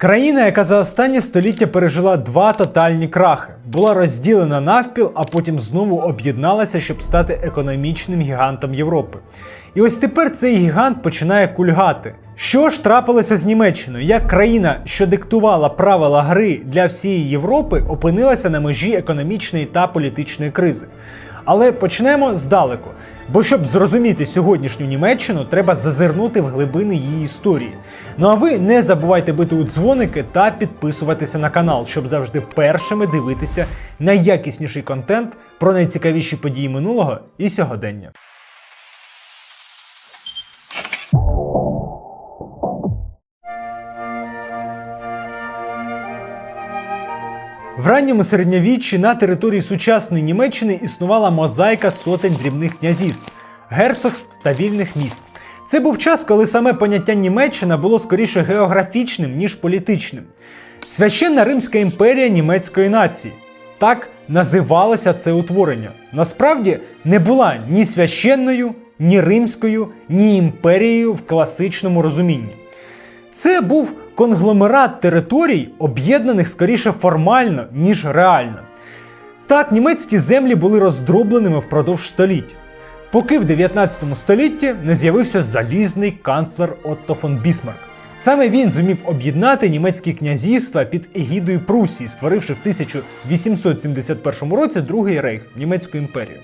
Країна, яка за останнє століття пережила два тотальні крахи, була розділена навпіл, а потім знову об'єдналася, щоб стати економічним гігантом Європи. І ось тепер цей гігант починає кульгати. Що ж трапилося з Німеччиною? Як країна, що диктувала правила гри для всієї Європи, опинилася на межі економічної та політичної кризи? Але почнемо здалеку. Бо щоб зрозуміти сьогоднішню Німеччину, треба зазирнути в глибини її історії. Ну а ви не забувайте бити у дзвоники та підписуватися на канал, щоб завжди першими дивитися найякісніший контент про найцікавіші події минулого і сьогодення. В ранньому середньовіччі на території сучасної Німеччини існувала мозаїка сотень дрібних князівств, герцогств та вільних міст. Це був час, коли саме поняття Німеччина було скоріше географічним, ніж політичним. Священна Римська імперія німецької нації. Так називалося це утворення. Насправді не була ні священною, ні римською, ні імперією в класичному розумінні. Це був конгломерат територій, об'єднаних скоріше формально, ніж реально. Так, німецькі землі були роздробленими впродовж століть, поки в 19 столітті не з'явився залізний канцлер Отто фон Бісмарк. Саме він зумів об'єднати німецькі князівства під егідою Прусії, створивши в 1871 році Другий рейх Німецьку імперію.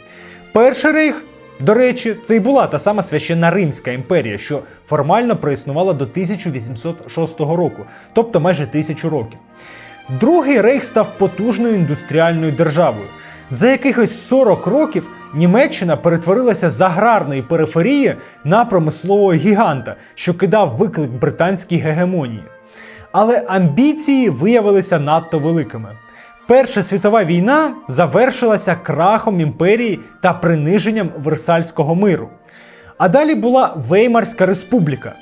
Перший рейх до речі, це і була та сама священна Римська імперія, що формально проіснувала до 1806 року, тобто майже тисячу років. Другий рейх став потужною індустріальною державою. За якихось 40 років Німеччина перетворилася з аграрної периферії на промислового гіганта, що кидав виклик британській гегемонії. Але амбіції виявилися надто великими. Перша світова війна завершилася крахом імперії та приниженням Версальського миру. А далі була Веймарська республіка,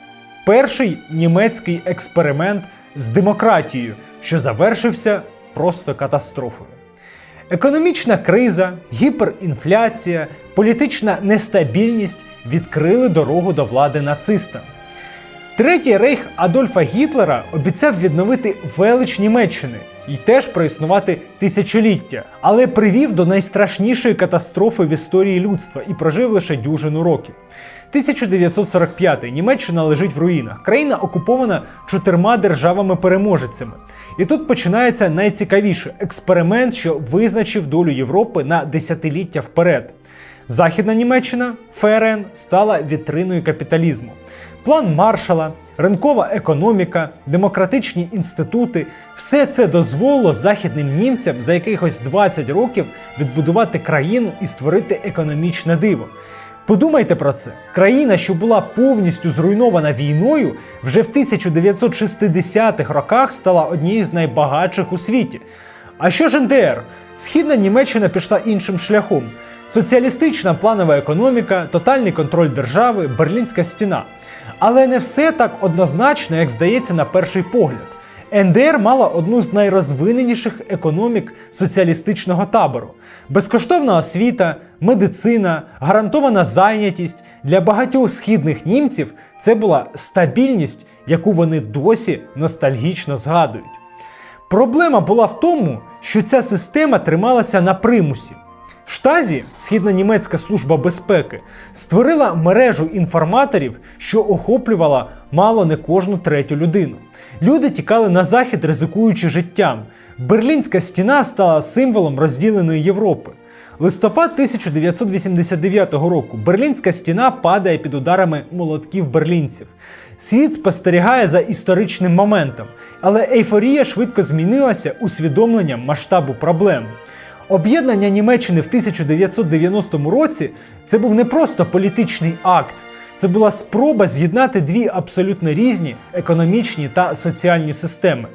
перший німецький експеримент з демократією, що завершився просто катастрофою. Економічна криза, гіперінфляція, політична нестабільність відкрили дорогу до влади нацистам. Третій рейх Адольфа Гітлера обіцяв відновити велич Німеччини і теж проіснувати тисячоліття, але привів до найстрашнішої катастрофи в історії людства і прожив лише дюжину років. 1945 Німеччина лежить в руїнах. Країна окупована чотирма державами-переможецями. І тут починається найцікавіше експеримент, що визначив долю Європи на десятиліття вперед. Західна Німеччина ФРН стала вітриною капіталізму. План Маршала, ринкова економіка, демократичні інститути все це дозволило західним німцям за якихось 20 років відбудувати країну і створити економічне диво. Подумайте про це. Країна, що була повністю зруйнована війною, вже в 1960-х роках стала однією з найбагатших у світі. А що ж НДР? Східна Німеччина пішла іншим шляхом. Соціалістична планова економіка, тотальний контроль держави, берлінська стіна. Але не все так однозначно, як здається на перший погляд. НДР мала одну з найрозвиненіших економік соціалістичного табору: безкоштовна освіта, медицина, гарантована зайнятість для багатьох східних німців це була стабільність, яку вони досі ностальгічно згадують. Проблема була в тому, що ця система трималася на примусі. Штазі, східна німецька служба безпеки, створила мережу інформаторів, що охоплювала мало не кожну третю людину. Люди тікали на захід, ризикуючи життям. Берлінська стіна стала символом розділеної Європи. Листопад 1989 року Берлінська стіна падає під ударами молотків берлінців. Світ спостерігає за історичним моментом, але ейфорія швидко змінилася усвідомленням масштабу проблем. Об'єднання Німеччини в 1990 році це був не просто політичний акт, це була спроба з'єднати дві абсолютно різні економічні та соціальні системи.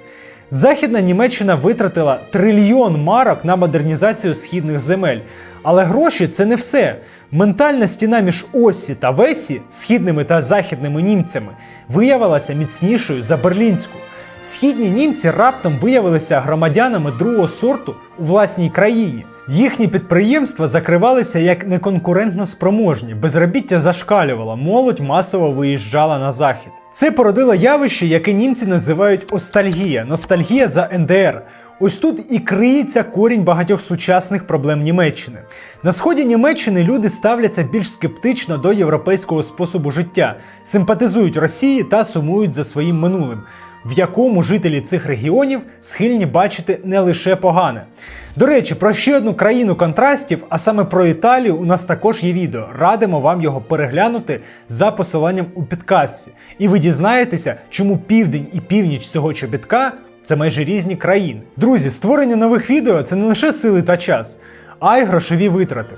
Західна Німеччина витратила трильйон марок на модернізацію східних земель. Але гроші це не все. Ментальна стіна між Осі та Весі, східними та західними німцями, виявилася міцнішою за берлінську. Східні німці раптом виявилися громадянами другого сорту у власній країні. Їхні підприємства закривалися як неконкурентно спроможні, безробіття зашкалювало, молодь масово виїжджала на захід. Це породило явище, яке німці називають остальгія, ностальгія за НДР. Ось тут і криється корінь багатьох сучасних проблем Німеччини. На сході Німеччини люди ставляться більш скептично до європейського способу життя, симпатизують Росії та сумують за своїм минулим, в якому жителі цих регіонів схильні бачити не лише погане. До речі, про ще одну країну контрастів, а саме про Італію, у нас також є відео. Радимо вам його переглянути за посиланням у підказці. І ви дізнаєтеся, чому південь і північ цього чобітка це майже різні країни. Друзі, створення нових відео це не лише сили та час, а й грошові витрати.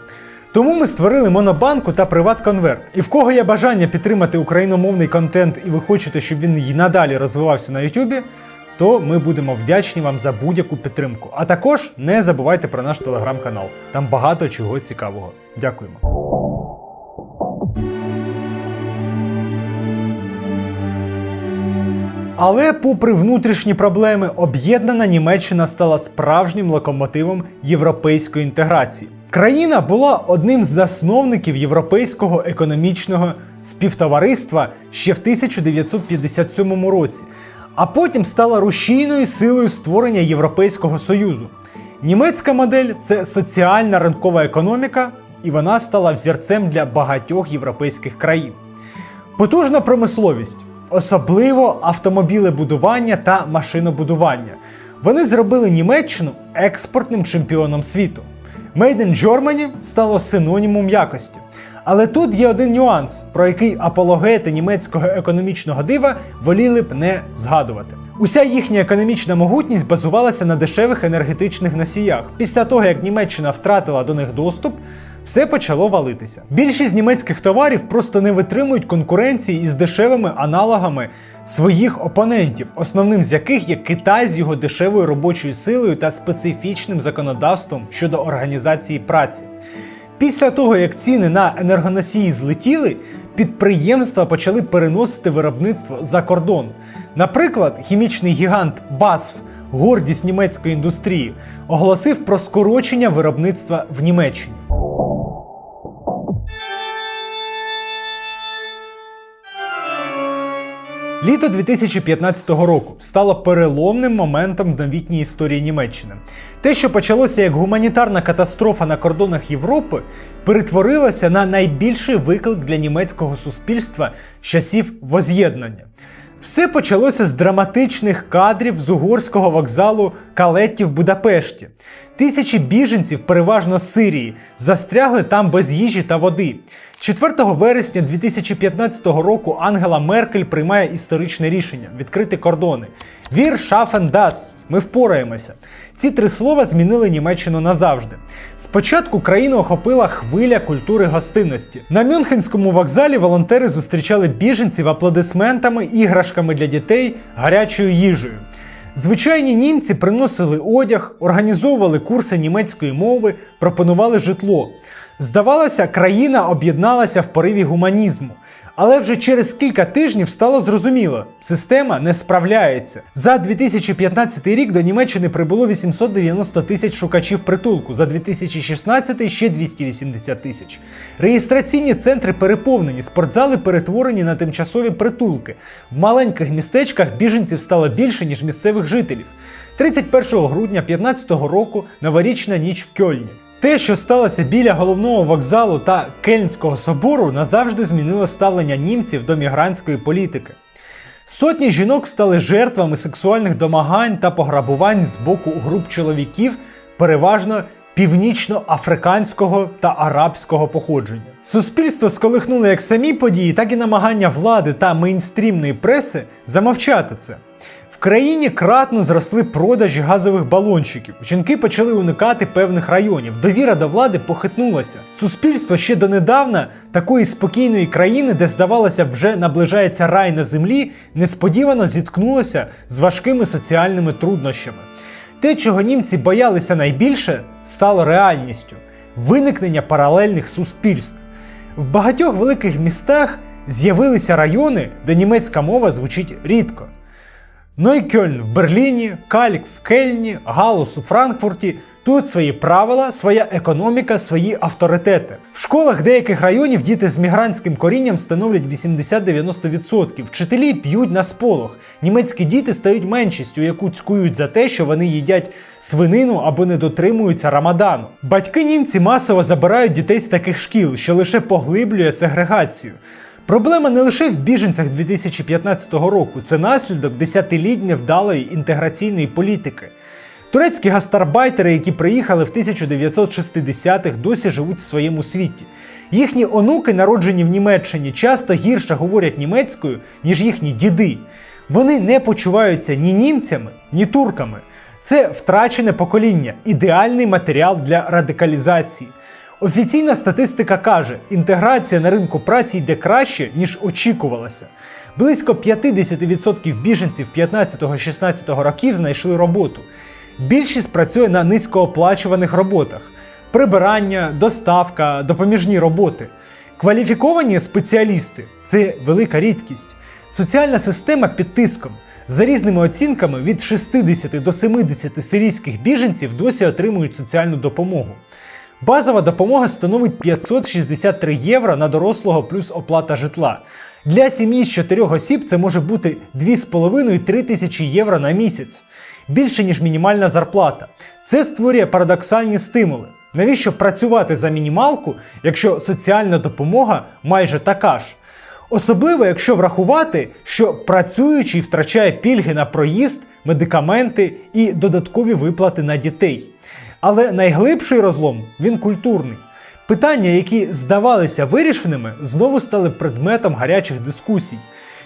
Тому ми створили монобанку та приват-конверт. І в кого є бажання підтримати україномовний контент, і ви хочете, щоб він і надалі розвивався на Ютубі, то ми будемо вдячні вам за будь-яку підтримку. А також не забувайте про наш телеграм-канал. Там багато чого цікавого. Дякуємо. Але, попри внутрішні проблеми, об'єднана Німеччина стала справжнім локомотивом європейської інтеграції. Країна була одним з засновників європейського економічного співтовариства ще в 1957 році, а потім стала рушійною силою створення Європейського Союзу. Німецька модель це соціальна ринкова економіка, і вона стала взірцем для багатьох європейських країн. Потужна промисловість, особливо автомобілебудування та машинобудування. Вони зробили Німеччину експортним чемпіоном світу. Made in Germany стало синонімом якості. Але тут є один нюанс, про який апологети німецького економічного дива воліли б не згадувати. Уся їхня економічна могутність базувалася на дешевих енергетичних носіях. Після того, як Німеччина втратила до них доступ, все почало валитися. Більшість німецьких товарів просто не витримують конкуренції із дешевими аналогами своїх опонентів, основним з яких є Китай з його дешевою робочою силою та специфічним законодавством щодо організації праці. Після того, як ціни на енергоносії злетіли, підприємства почали переносити виробництво за кордон. Наприклад, хімічний гігант BASF, гордість німецької індустрії, оголосив про скорочення виробництва в Німеччині. Літо 2015 року стало переломним моментом в новітній історії Німеччини. Те, що почалося як гуманітарна катастрофа на кордонах Європи, перетворилося на найбільший виклик для німецького суспільства з часів воз'єднання. Все почалося з драматичних кадрів з угорського вокзалу Калетті в Будапешті. Тисячі біженців, переважно з Сирії, застрягли там без їжі та води. 4 вересня 2015 року Ангела Меркель приймає історичне рішення відкрити кордони. Вір шафен дас. Ми впораємося. Ці три слова змінили Німеччину назавжди. Спочатку країну охопила хвиля культури гостинності. На Мюнхенському вокзалі волонтери зустрічали біженців аплодисментами, іграшками для дітей, гарячою їжею. Звичайні німці приносили одяг, організовували курси німецької мови, пропонували житло. Здавалося, країна об'єдналася в пориві гуманізму. Але вже через кілька тижнів стало зрозуміло, система не справляється. За 2015 рік до Німеччини прибуло 890 тисяч шукачів притулку, за 2016 ще 280 тисяч. Реєстраційні центри переповнені, спортзали перетворені на тимчасові притулки. В маленьких містечках біженців стало більше, ніж місцевих жителів. 31 грудня 2015 року новорічна ніч в Кьольні. Те, що сталося біля головного вокзалу та Кельнського собору, назавжди змінило ставлення німців до мігрантської політики. Сотні жінок стали жертвами сексуальних домагань та пограбувань з боку груп чоловіків, переважно північно-африканського та арабського походження. Суспільство сколихнуло як самі події, так і намагання влади та мейнстрімної преси замовчати це. В країні кратно зросли продажі газових балончиків. Жінки почали уникати певних районів. Довіра до влади похитнулася. Суспільство ще донедавна такої спокійної країни, де здавалося вже наближається рай на землі, несподівано зіткнулося з важкими соціальними труднощами. Те, чого німці боялися найбільше, стало реальністю виникнення паралельних суспільств. В багатьох великих містах з'явилися райони, де німецька мова звучить рідко. Нойкьольн в Берліні, Кальк в Кельні, Галус у Франкфурті, Тут свої правила, своя економіка, свої авторитети. В школах деяких районів діти з мігрантським корінням становлять 80-90%. Вчителі п'ють на сполох. Німецькі діти стають меншістю, яку цькують за те, що вони їдять свинину або не дотримуються рамадану. Батьки німці масово забирають дітей з таких шкіл, що лише поглиблює сегрегацію. Проблема не лише в біженцях 2015 року, це наслідок десятиліть невдалої інтеграційної політики. Турецькі гастарбайтери, які приїхали в 1960-х, досі живуть в своєму світі. Їхні онуки, народжені в Німеччині, часто гірше говорять німецькою, ніж їхні діди. Вони не почуваються ні німцями, ні турками. Це втрачене покоління, ідеальний матеріал для радикалізації. Офіційна статистика каже, інтеграція на ринку праці йде краще, ніж очікувалося. Близько 50% біженців 15-16 років знайшли роботу. Більшість працює на низькооплачуваних роботах: прибирання, доставка, допоміжні роботи. Кваліфіковані спеціалісти це велика рідкість. Соціальна система під тиском. За різними оцінками, від 60 до 70 сирійських біженців досі отримують соціальну допомогу. Базова допомога становить 563 євро на дорослого плюс оплата житла. Для сім'ї з 4 осіб це може бути 2,5-3 тисячі євро на місяць, більше ніж мінімальна зарплата. Це створює парадоксальні стимули. Навіщо працювати за мінімалку, якщо соціальна допомога майже така ж? Особливо, якщо врахувати, що працюючий втрачає пільги на проїзд, медикаменти і додаткові виплати на дітей. Але найглибший розлом він культурний. Питання, які здавалися вирішеними, знову стали предметом гарячих дискусій.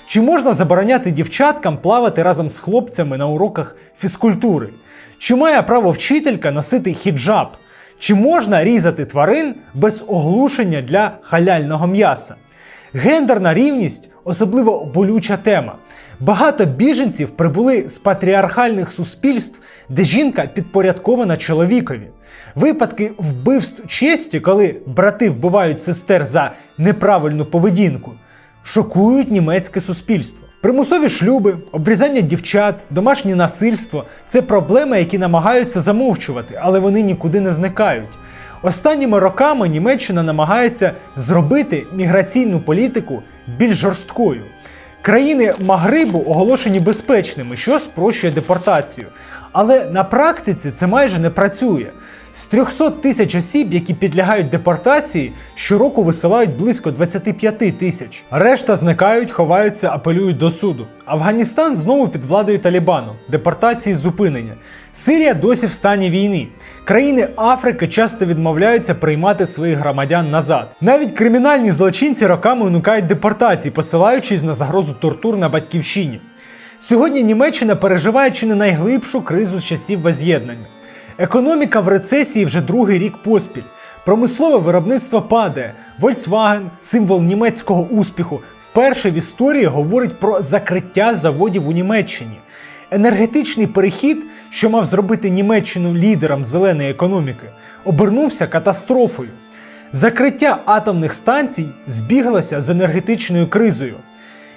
Чи можна забороняти дівчаткам плавати разом з хлопцями на уроках фізкультури? Чи має право вчителька носити хіджаб? Чи можна різати тварин без оглушення для халяльного м'яса? Гендерна рівність особливо болюча тема. Багато біженців прибули з патріархальних суспільств, де жінка підпорядкована чоловікові. Випадки вбивств честі, коли брати вбивають сестер за неправильну поведінку, шокують німецьке суспільство. Примусові шлюби, обрізання дівчат, домашнє насильство це проблеми, які намагаються замовчувати, але вони нікуди не зникають. Останніми роками Німеччина намагається зробити міграційну політику більш жорсткою. Країни Магрибу оголошені безпечними, що спрощує депортацію. Але на практиці це майже не працює. З 300 тисяч осіб, які підлягають депортації, щороку висилають близько 25 тисяч. Решта зникають, ховаються, апелюють до суду. Афганістан знову під владою Талібану, депортації зупинення. Сирія досі в стані війни. Країни Африки часто відмовляються приймати своїх громадян назад. Навіть кримінальні злочинці роками уникають депортації, посилаючись на загрозу тортур на батьківщині. Сьогодні Німеччина переживає чи не найглибшу кризу з часів воз'єднання. Економіка в рецесії вже другий рік поспіль. Промислове виробництво падає. Volkswagen, символ німецького успіху, вперше в історії говорить про закриття заводів у Німеччині. Енергетичний перехід, що мав зробити Німеччину лідером зеленої економіки, обернувся катастрофою. Закриття атомних станцій збіглося з енергетичною кризою.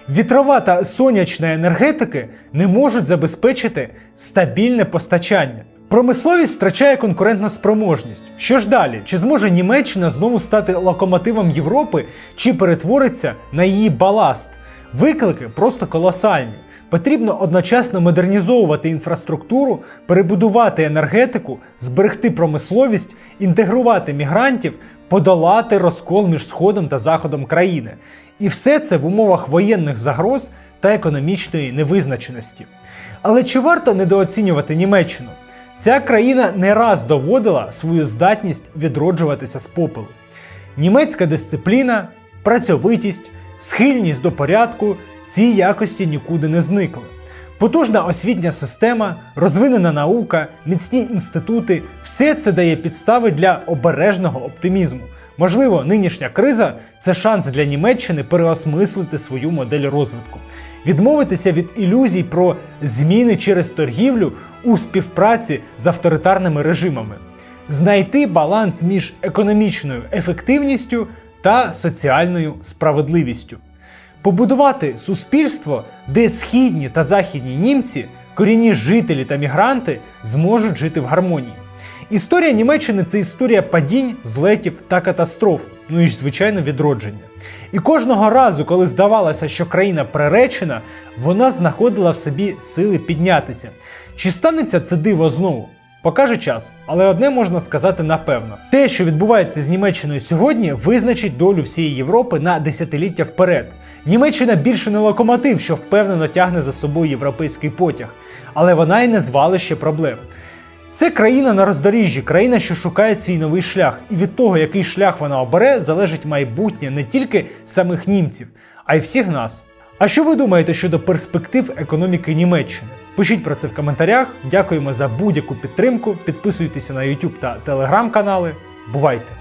Вітрова та сонячна енергетики не можуть забезпечити стабільне постачання. Промисловість втрачає конкурентну спроможність. Що ж далі? Чи зможе Німеччина знову стати локомотивом Європи, чи перетвориться на її баласт? Виклики просто колосальні. Потрібно одночасно модернізовувати інфраструктуру, перебудувати енергетику, зберегти промисловість, інтегрувати мігрантів, подолати розкол між Сходом та Заходом країни. І все це в умовах воєнних загроз та економічної невизначеності. Але чи варто недооцінювати Німеччину? Ця країна не раз доводила свою здатність відроджуватися з попелу. Німецька дисципліна, працьовитість, схильність до порядку ці якості нікуди не зникли. Потужна освітня система, розвинена наука, міцні інститути все це дає підстави для обережного оптимізму. Можливо, нинішня криза це шанс для Німеччини переосмислити свою модель розвитку, відмовитися від ілюзій про зміни через торгівлю у співпраці з авторитарними режимами, знайти баланс між економічною ефективністю та соціальною справедливістю, побудувати суспільство, де східні та західні німці, корінні жителі та мігранти зможуть жити в гармонії. Історія Німеччини це історія падінь, злетів та катастроф, ну і ж, звичайно, відродження. І кожного разу, коли здавалося, що країна приречена, вона знаходила в собі сили піднятися. Чи станеться це диво знову? Покаже час, але одне можна сказати напевно: те, що відбувається з Німеччиною сьогодні, визначить долю всієї Європи на десятиліття вперед. Німеччина більше не локомотив, що впевнено тягне за собою європейський потяг, але вона й не звалище проблем. Це країна на роздоріжжі, країна, що шукає свій новий шлях, і від того, який шлях вона обере, залежить майбутнє не тільки самих німців, а й всіх нас. А що ви думаєте щодо перспектив економіки Німеччини? Пишіть про це в коментарях. Дякуємо за будь-яку підтримку. Підписуйтеся на YouTube та Telegram канали. Бувайте!